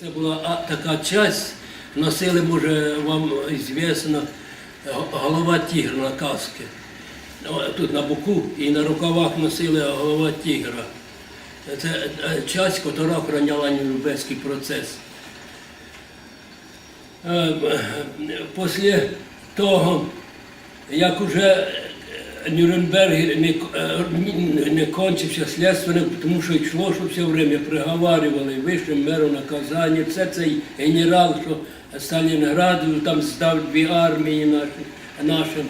Це була така часть, носили, може, вам звісно, голова тігра на каски. Тут на боку і на рукавах носили голова тігра. Це е, часть, яка охороняла Нюрнберзький процес. Е, е, Після того, як уже Нюрнберг не, е, не кончився слідство, тому що йшло, що все время приговарювали вищим меру наказання. Це цей генерал, що Сталінграду там здав дві армії наші, нашим.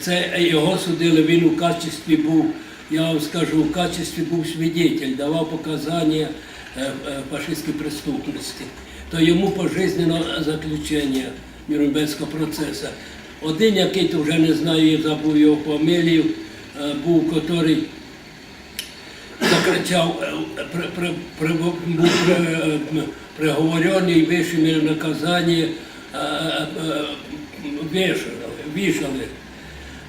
Це його судили, він у качестві був, я вам скажу, у качестві був свідетель, давав показання е, е, фашистській преступності. То йому пожизненно заключення Нюрнберзького процесу. Один, який то вже не знаю, я забув його фамілію, е, був, який закричав, був приговорений, вишені наказання, е, е, вішали.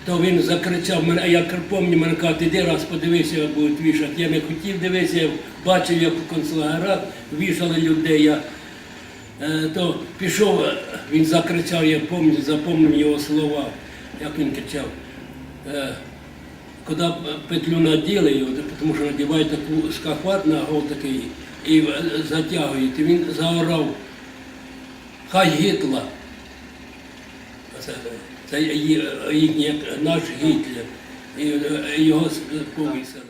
То він закричав, мене, я пам'ятаю, мене кажуть, іди раз подивися, як будуть вішати. Я не хотів дивитися, я бачив, як у концлагерах вішали людей. То пішов, е, він закричав, я пам'ятаю, запам'ятав його слова, як він кричав. Е, коли петлю наділи тому що надівають таку скафат на гол такий і е, затягують, і він заорав, хай Гітла. Це, це їхній, наш Гітлер. І е, його повісили.